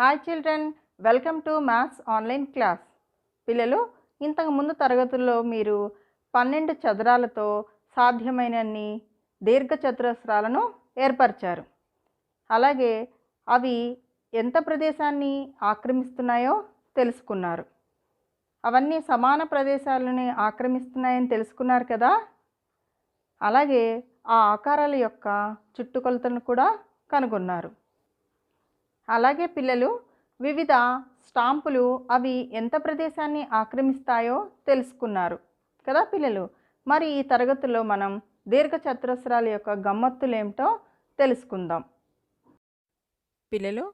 Hi children welcome to maths online class పిల్లలు ఇంతకు ముందు తరగతుల్లో మీరు పన్నెండు చదరాలతో సాధ్యమైనన్ని దీర్ఘచతురస్రాలను ఏర్పరిచారు. అలాగే అవి ఎంత ప్రదేశాన్ని ఆక్రమిస్తున్నాయో తెలుసుకున్నారు. అవన్నీ సమాన ప్రదేశాలని ఆక్రమిస్తున్నాయని తెలుసుకున్నారు కదా? అలాగే ఆ ఆకారాల యొక్క చుట్టుకొలతను కూడా కనుగొన్నారు. అలాగే పిల్లలు వివిధ స్టాంపులు అవి ఎంత ప్రదేశాన్ని ఆక్రమిస్తాయో తెలుసుకున్నారు కదా పిల్లలు. మరి ఈ తరగతిలో మనం దీర్ఘచతురస్రాల యొక్క గమ్మత్తులు ఏమిటో తెలుసుకుందాం. పిల్లలు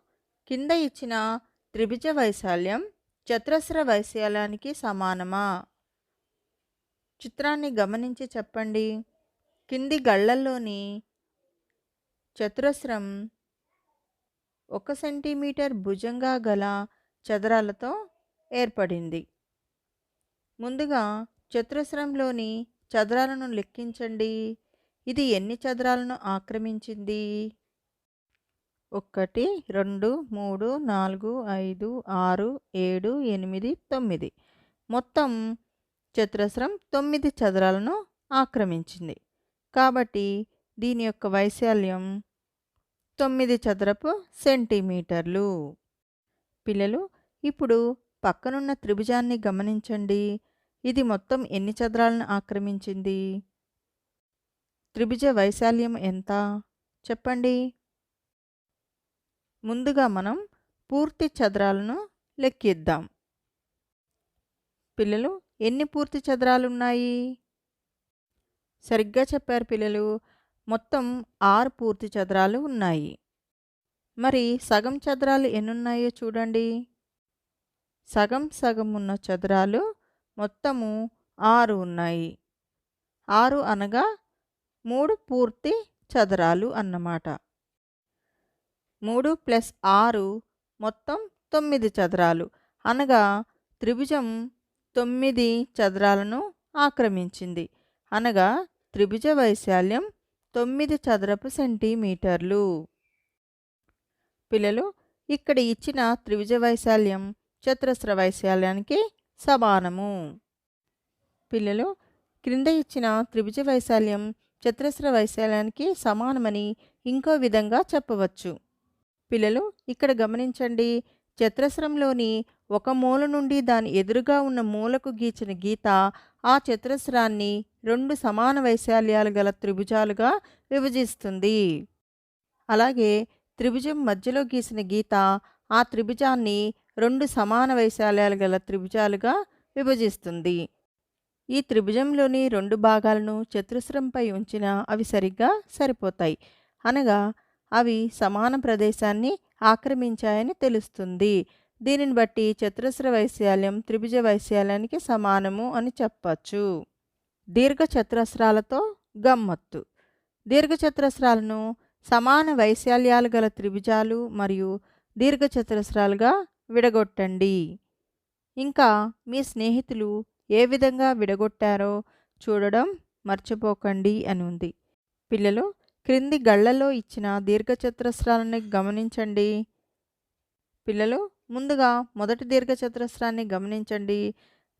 కింద ఇచ్చిన త్రిభుజ వైశాల్యం చతురస్ర వైశాల్యానికి సమానమా? చిత్రాన్ని గమనించి చెప్పండి. కింది గళ్ళల్లోని చతురస్రం ఒక సెంటీమీటర్ భుజంగా గల చదరాలతో ఏర్పడింది. ముందుగా చతురస్రంలోని చదరాలను లెక్కించండి. ఇది ఎన్ని చదరాలను ఆక్రమించింది? ఒకటి రెండు మూడు నాలుగు ఐదు ఆరు ఏడు ఎనిమిది తొమ్మిది. మొత్తం చతురస్రం తొమ్మిది చదరాలను ఆక్రమించింది. కాబట్టి దీని యొక్క వైశాల్యం తొమ్మిది చదరపు సెంటీమీటర్లు. పిల్లలు ఇప్పుడు పక్కనున్న త్రిభుజాన్ని గమనించండి. ఇది మొత్తం ఎన్ని చదరాలను ఆక్రమించింది? త్రిభుజ వైశాల్యం ఎంత? చెప్పండి. ముందుగా మనం పూర్తి చదరాలను లెక్కిద్దాం. పిల్లలు ఎన్ని పూర్తి చదరాలు ఉన్నాయి సరిగ్గా చెప్పారు పిల్లలు. మొత్తం ఆరు పూర్తి చదరాలు ఉన్నాయి. మరి సగం చదరాలు ఎన్నున్నాయో చూడండి. సగం సగం ఉన్న చదరాలు మొత్తము ఆరు ఉన్నాయి. ఆరు అనగా మూడు పూర్తి చదరాలు అన్నమాట. మూడు ప్లస్ ఆరు మొత్తం తొమ్మిది చదరాలు. అనగా త్రిభుజం తొమ్మిది చదరాలను ఆక్రమించింది. అనగా త్రిభుజ వైశాల్యం తొమ్మిది చదరపు సెంటీమీటర్లు. పిల్లలు ఇక్కడ ఇచ్చిన త్రిభుజ వైశాల్యం చతురస్ర వైశాల్యానికి సమానము. పిల్లలు క్రింద ఇచ్చిన త్రిభుజ వైశాల్యం చతురస్ర వైశాల్యానికి సమానమని ఇంకో విధంగా చెప్పవచ్చు. పిల్లలు ఇక్కడ గమనించండి చతురస్రంలోని ఒక మూల నుండి దాని ఎదురుగా ఉన్న మూలకు గీచిన గీత ఆ చతురస్రాన్ని రెండు సమాన వైశాల్యాలు గల త్రిభుజాలుగా విభజిస్తుంది. అలాగే త్రిభుజం మధ్యలో గీసిన గీత ఆ త్రిభుజాన్ని రెండు సమాన వైశాల్యాలు గల త్రిభుజాలుగా విభజిస్తుంది. ఈ త్రిభుజంలోని రెండు భాగాలను చతురస్రంపై ఉంచిన అవి సరిగ్గా సరిపోతాయి. అనగా అవి సమాన ప్రదేశాన్ని ఆక్రమించాయని తెలుస్తుంది. దీనిని బట్టి చతురస్ర వైశాల్యం త్రిభుజ వైశాల్యానికి సమానము అని చెప్పచ్చు. దీర్ఘ చతురస్రాలతో గమ్మత్తు. దీర్ఘచతురస్రాలను సమాన వైశాల్యాలు గల త్రిభుజాలు మరియు దీర్ఘచతురస్రాలుగా విడగొట్టండి. ఇంకా మీ స్నేహితులు ఏ విధంగా విడగొట్టారో చూడడం మర్చిపోకండి అని ఉంది పిల్లలు క్రింది గళ్ళలో ఇచ్చిన దీర్ఘచతురస్రాలను గమనించండి. పిల్లలు ముందుగా మొదటి దీర్ఘచతురస్రాన్ని గమనించండి.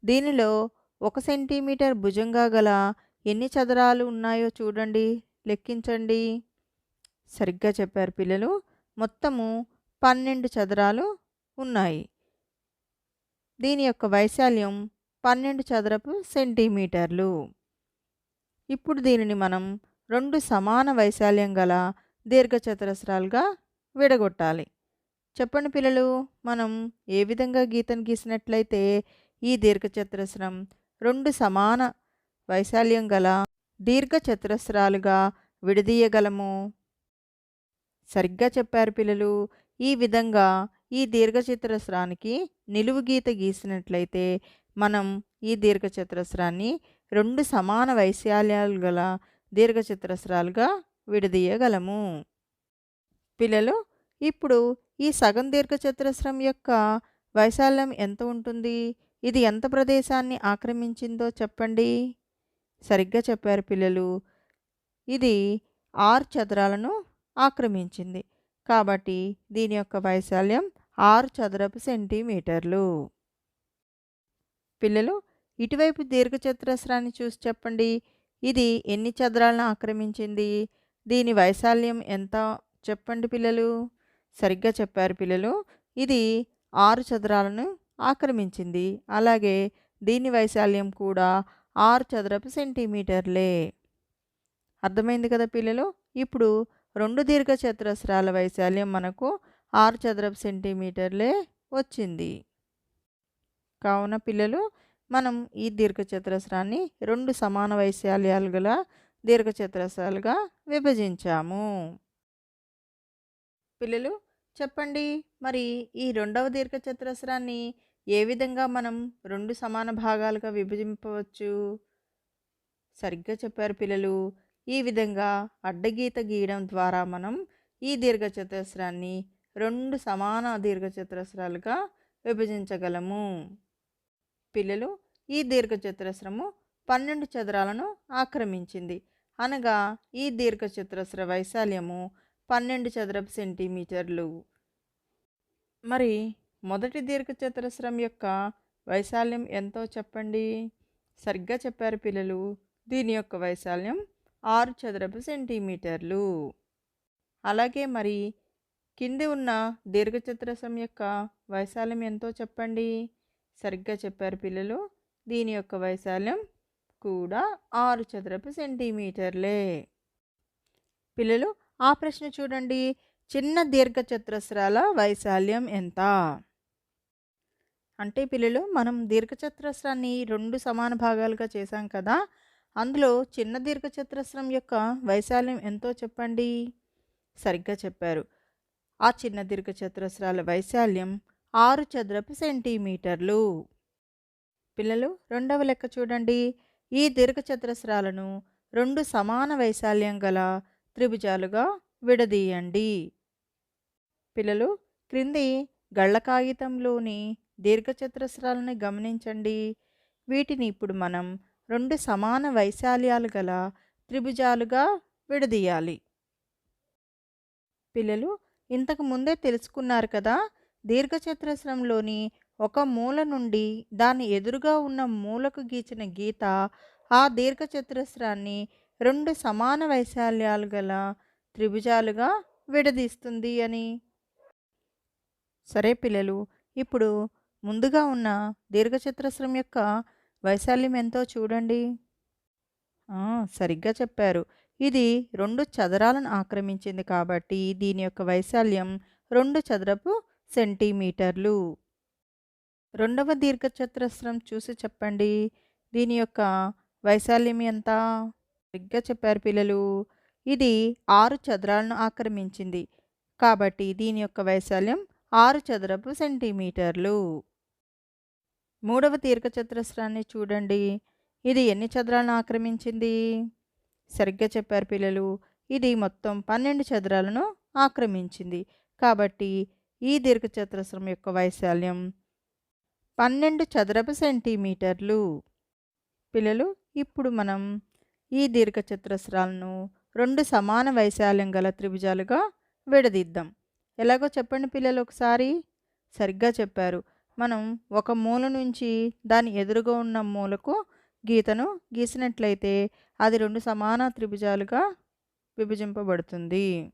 దీనిలో ఒక సెంటీమీటర్ భుజంగా గల ఎన్ని చదరాలు ఉన్నాయో చూడండి. లెక్కించండి. సరిగ్గా చెప్పారు పిల్లలు మొత్తము పన్నెండు చదరాలు ఉన్నాయి. దీని యొక్క వైశాల్యం పన్నెండు చదరపు సెంటీమీటర్లు. ఇప్పుడు దీనిని మనం రెండు సమాన వైశాల్యం గల దీర్ఘచతురస్రాలుగా విడగొట్టాలి. చెప్పండి పిల్లలు మనం ఏ విధంగా గీతను గీసినట్లయితే ఈ దీర్ఘచతురస్రం రెండు సమాన వైశాల్యం గల దీర్ఘచతురస్రాలుగా విడదీయగలము? సరిగ్గా చెప్పారు పిల్లలు ఈ విధంగా ఈ దీర్ఘచతురస్రానికి నిలువు గీత గీసినట్లయితే మనం ఈ దీర్ఘచతురస్రాన్ని రెండు సమాన వైశాల్యాలు గల దీర్ఘచతురస్రాలుగా విడదీయగలము. పిల్లలు ఇప్పుడు ఈ సగం దీర్ఘచతురస్రం యొక్క వైశాల్యం ఎంత ఉంటుంది? ఇది ఎంత ప్రదేశాన్ని ఆక్రమించిందో చెప్పండి. సరిగ్గా చెప్పారు పిల్లలు. ఇది ఆరు చదరాలను ఆక్రమించింది. కాబట్టి దీని యొక్క వైశాల్యం ఆరు చదరపు సెంటీమీటర్లు. పిల్లలు ఇటువైపు దీర్ఘచతురస్రాన్ని చూసి చెప్పండి. ఇది ఎన్ని చదరాలను ఆక్రమించింది? దీని వైశాల్యం ఎంత? చెప్పండి పిల్లలు. సరిగ్గా చెప్పారు పిల్లలు. ఇది ఆరు చదరాలను ఆక్రమించింది. అలాగే దీని వైశాల్యం కూడా ఆరు చదరపు సెంటీమీటర్లే. అర్థమైంది కదా పిల్లలు? ఇప్పుడు రెండు దీర్ఘ చతురస్రాల వైశాల్యం మనకు ఆరు చదరపు సెంటీమీటర్లే వచ్చింది. కావున పిల్లలు మనం ఈ దీర్ఘచతురస్రాన్ని రెండు సమాన వైశాల్యాలు గల దీర్ఘచతురస్రాలుగా విభజించాము. పిల్లలు చెప్పండి మరి ఈ రెండవ దీర్ఘచతురస్రాన్ని ఏ విధంగా మనం రెండు సమాన భాగాలుగా విభజింపవచ్చు? సరిగ్గా చెప్పారు పిల్లలు. ఈ విధంగా అడ్డగీత గీయడం ద్వారా మనం ఈ దీర్ఘచతురస్రాన్ని రెండు సమాన దీర్ఘచతురస్రాలుగా విభజించగలము. పిల్లలు ఈ దీర్ఘచతురస్రము పన్నెండు చదరాలను ఆక్రమించింది. అనగా ఈ దీర్ఘచతురస్ర వైశాల్యము పన్నెండు చదరపు సెంటీమీటర్లు. మరి మొదటి దీర్ఘచతురస్రం యొక్క వైశాల్యం ఎంతో చెప్పండి? సరిగ్గా చెప్పారు పిల్లలు. దీని యొక్క వైశాల్యం ఆరు చదరపు సెంటీమీటర్లు. అలాగే మరి కింది ఉన్న దీర్ఘచతురస్రం యొక్క వైశాల్యం ఎంతో చెప్పండి? సరిగ్గా చెప్పారు పిల్లలు. దీని యొక్క వైశాల్యం కూడా ఆరు చదరపు సెంటీమీటర్లే. పిల్లలు ఆ ప్రశ్న చూడండి. చిన్న దీర్ఘచతురస్రాల వైశాల్యం ఎంత? అంటే పిల్లలు మనం దీర్ఘచతురస్రాన్ని రెండు సమాన భాగాలుగా చేశాం కదా. అందులో చిన్న దీర్ఘచతురస్రం యొక్క వైశాల్యం ఎంతో చెప్పండి? సరిగ్గా చెప్పారు. ఆ చిన్న దీర్ఘచతురస్రాల వైశాల్యం ఆరు చదరపు సెంటీమీటర్లు. పిల్లలు రెండవ లెక్క చూడండి. ఈ దీర్ఘచతురస్రాలను రెండు సమాన వైశాల్యం గల త్రిభుజాలుగా విడదీయండి. పిల్లలు క్రింది గళ్ళ కాగితంలోని దీర్ఘచతురస్రాలను గమనించండి. వీటిని ఇప్పుడు మనం రెండు సమాన వైశాల్యాలు గల త్రిభుజాలుగా విడదీయాలి. పిల్లలు ఇంతకు ముందే తెలుసుకున్నారు కదా దీర్ఘచతురస్రంలోని ఒక మూల నుండి దాని ఎదురుగా ఉన్న మూలకు గీచిన గీత ఆ దీర్ఘచతురస్రాన్ని రెండు సమాన వైశాల్యాలు గల త్రిభుజాలుగా విడదీస్తుంది అని. సరే పిల్లలు ఇప్పుడు ముందుగా ఉన్న దీర్ఘచతురస్రం యొక్క వైశాల్యం ఎంతో చూడండి. సరిగ్గా చెప్పారు. ఇది రెండు చదరాలను ఆక్రమించింది కాబట్టి దీని యొక్క వైశాల్యం రెండు చదరపు సెంటీమీటర్లు. రెండవ దీర్ఘచతురస్రం చూసి చెప్పండి. దీని యొక్క వైశాల్యం ఎంత? సరిగ్గా చెప్పారు పిల్లలు. ఇది ఆరు చదరాలను ఆక్రమించింది. కాబట్టి దీని యొక్క వైశాల్యం ఆరు చదరపు సెంటీమీటర్లు. మూడవ దీర్ఘచతురస్రాన్ని చూడండి. ఇది ఎన్ని చదరాలను ఆక్రమించింది? సరిగ్గా చెప్పారు పిల్లలు. ఇది మొత్తం పన్నెండు చదరాలను ఆక్రమించింది. కాబట్టి ఈ దీర్ఘచతురస్రం యొక్క వైశాల్యం పన్నెండు చదరపు సెంటీమీటర్లు. పిల్లలు ఇప్పుడు మనం ఈ దీర్ఘచతురస్రాలను రెండు సమాన వైశాల్యం గల త్రిభుజాలుగా విడదీద్దాం. ఎలాగో చెప్పండి పిల్లలు ఒకసారి? సరిగ్గా చెప్పారు. మనం ఒక మూల నుంచి దాని ఎదురుగా ఉన్న మూలకు గీతను గీసినట్లయితే అది రెండు సమాన త్రిభుజాలుగా విభజింపబడుతుంది.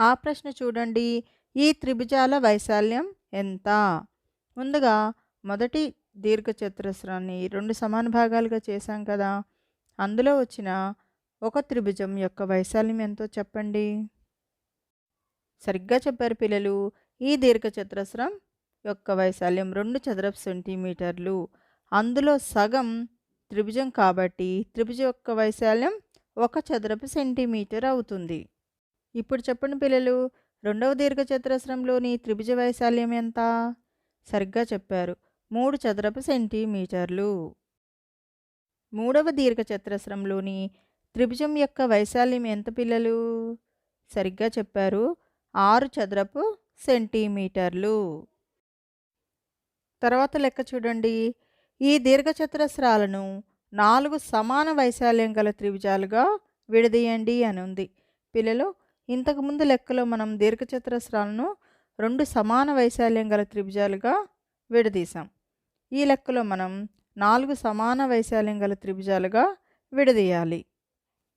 ఆ ప్రశ్న చూడండి. ఈ త్రిభుజాల వైశాల్యం ఎంత? ముందుగా మొదటి దీర్ఘచతురస్రాన్ని రెండు సమాన భాగాలుగా చేశాం కదా. అందులో వచ్చిన ఒక త్రిభుజం యొక్క వైశాల్యం ఎంతో చెప్పండి. సరిగ్గా చెప్పారు పిల్లలు. ఈ దీర్ఘచతురస్రం యొక్క వైశాల్యం రెండు చదరపు సెంటీమీటర్లు. అందులో సగం త్రిభుజం కాబట్టి త్రిభుజం యొక్క వైశాల్యం ఒక చదరపు సెంటీమీటర్ అవుతుంది. ఇప్పుడు చెప్పండి పిల్లలు. రెండవ దీర్ఘచతురస్రంలోని త్రిభుజ వైశాల్యం ఎంత? సరిగ్గా చెప్పారు. మూడు చదరపు సెంటీమీటర్లు. మూడవ దీర్ఘచతురస్రంలోని త్రిభుజం యొక్క వైశాల్యం ఎంత పిల్లలు? సరిగ్గా చెప్పారు. ఆరు చదరపు సెంటీమీటర్లు. తర్వాత లెక్క చూడండి. ఈ దీర్ఘచతురస్రాలను నాలుగు సమాన వైశాల్యం గల త్రిభుజాలుగా విడదీయండి అని ఉంది పిల్లలు ఇంతకుముందు లెక్కలో మనం దీర్ఘచతురస్రాలను రెండు సమాన వైశాల్యం గల త్రిభుజాలుగా విడదీశాం. ఈ లెక్కలో మనం నాలుగు సమాన వైశాల్యం గల త్రిభుజాలుగా విడదీయాలి.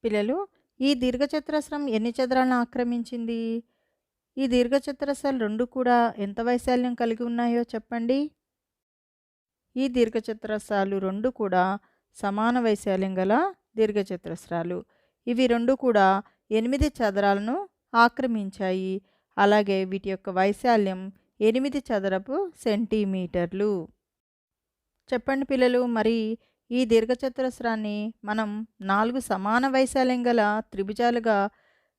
పిల్లలు ఈ దీర్ఘచతురస్రం ఎన్ని చదరాలను ఆక్రమించింది? ఈ దీర్ఘచతురస్రాలు రెండు కూడా ఎంత వైశాల్యం కలిగి ఉన్నాయో చెప్పండి. ఈ దీర్ఘచతురస్రాలు రెండు కూడా సమాన వైశాల్యం గల దీర్ఘచతురస్రాలు. ఇవి రెండు కూడా ఎనిమిది చదరాలను ఆక్రమించాయి. అలాగే వీటి యొక్క వైశాల్యం ఎనిమిది చదరపు సెంటీమీటర్లు. చెప్పండి పిల్లలు మరి ఈ దీర్ఘచతురస్రాన్ని మనం నాలుగు సమాన వైశాల్యం గల త్రిభుజాలుగా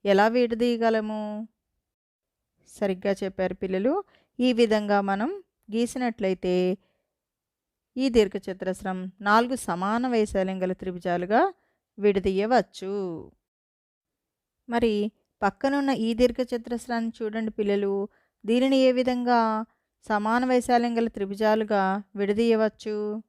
ఎలా విడదీయగలము? సరిగ్గా చెప్పారు పిల్లలు. ఈ విధంగా మనం గీసినట్లయితే ఈ దీర్ఘచతురస్రం నాలుగు సమాన వైశాల్యం గల త్రిభుజాలుగా విడదీయవచ్చు. మరి పక్కనున్న ఈ దీర్ఘచతురస్రాన్ని చూడండి పిల్లలు. దీనిని ఏ విధంగా సమాన వైశాల్యం గల త్రిభుజాలుగా విడదీయవచ్చు?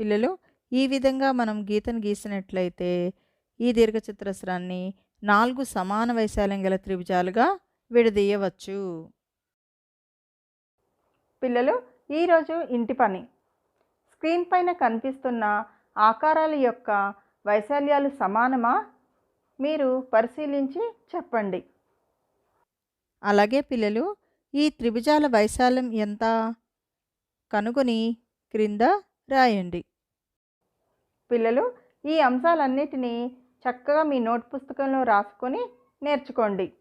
పిల్లలు ఈ విధంగా మనం గీతను గీసినట్లయితే ఈ దీర్ఘచతురస్రాన్ని నాలుగు సమాన వైశాల్యం గల త్రిభుజాలుగా విడదీయవచ్చు. పిల్లలు ఈరోజు ఇంటి పని. స్క్రీన్ పైన కనిపిస్తున్న ఆకారాల యొక్క వైశాల్యాలు సమానమా? మీరు పరిశీలించి చెప్పండి. అలాగే పిల్లలు ఈ త్రిభుజాల వైశాల్యం ఎంత? కనుగొని క్రింద రాయండి. పిల్లలు ఈ అంశాలన్నిటినీ చక్కగా మీ నోట్ పుస్తకంలో రాసుకొని నేర్చుకోండి.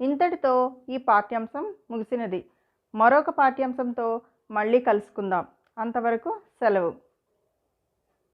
ఇంతటితో ఈ పాఠ్యాంశం ముగిసినది. మరొక పాఠ్యాంశంతో మళ్ళీ కలుసుకుందాం. అంతవరకు సెలవు.